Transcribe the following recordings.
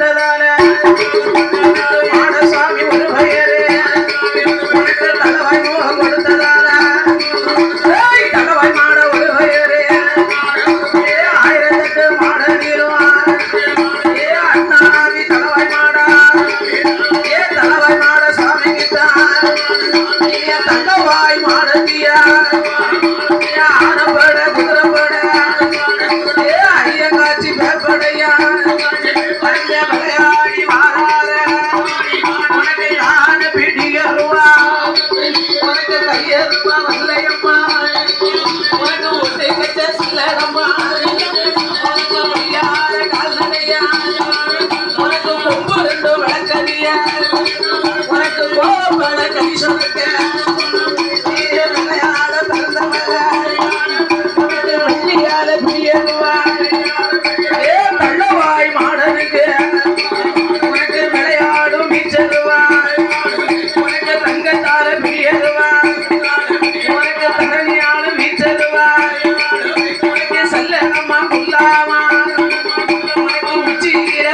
வந்ததான மாடசாமி ஒரு பயரே உனக்கு தலவாய் மோகம் கொடுத்ததான தலவாய் மாட ஒரு பயரே ஏ ஆயிரத்தெட்டு மாட நீரும் ஏ அண்ணாவி தலவாய் மாடா. ஏ தலவாய் மாட சாமி கிட்டா. தங்கவாய் மாட ஐயப்பா வல்லையப்பா மனு கட்ட சிலரம்மா கால்நடையா உனக்கு கொம்பு ரெண்டு வழக்கறியா உனக்கு கோபம் கடி சொல்லுங்க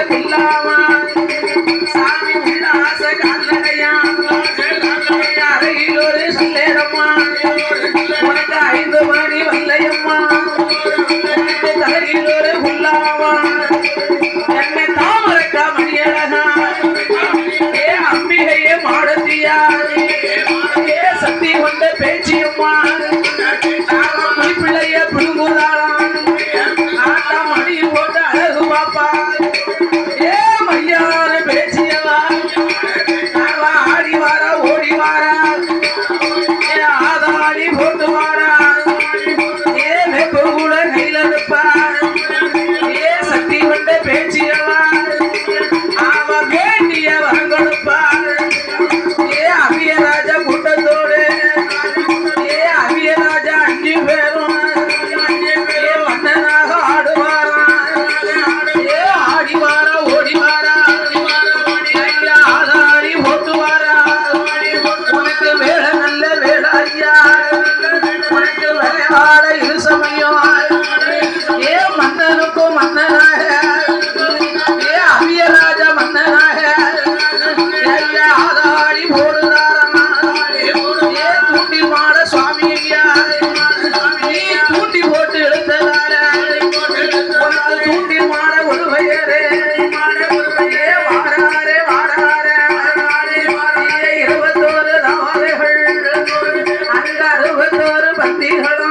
பில்லாமா சாமி உள்ள ஆசை கால்நடையா அறையில் ஒரு சல்லேரம்மா உனக்கு ஐந்து மணி வல்லையம்மா தலையில் ஒரு புல்லாமா என்னை தாமரக்கா மணியழகா ஏ அம்பிகையே மாடத்தியா you heard